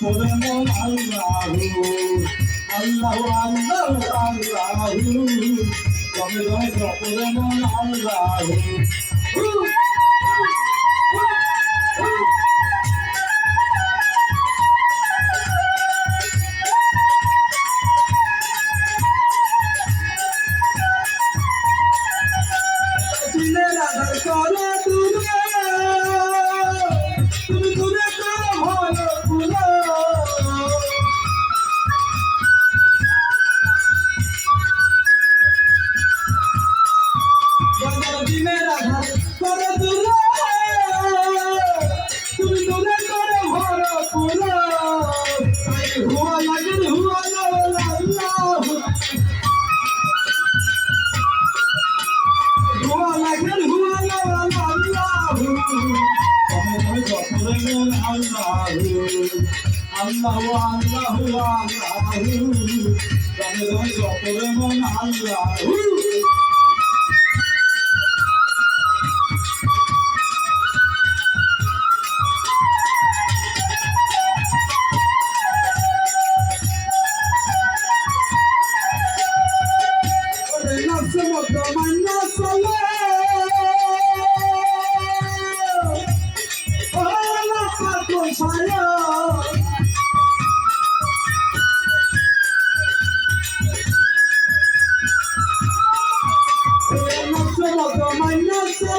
করলেন আল্লাহ আল্লাহ আল্লাহ আল্লাহ। তবে তবে সকলেন আল্লাহ। করে আল্লাহু আল্লাহু আল্লাহু তাহলে যত মন আল্লাহু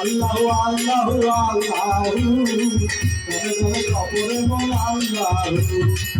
আল্লাহ আল্লাহ আল্লাহ। কবরে বল আল্লাহ।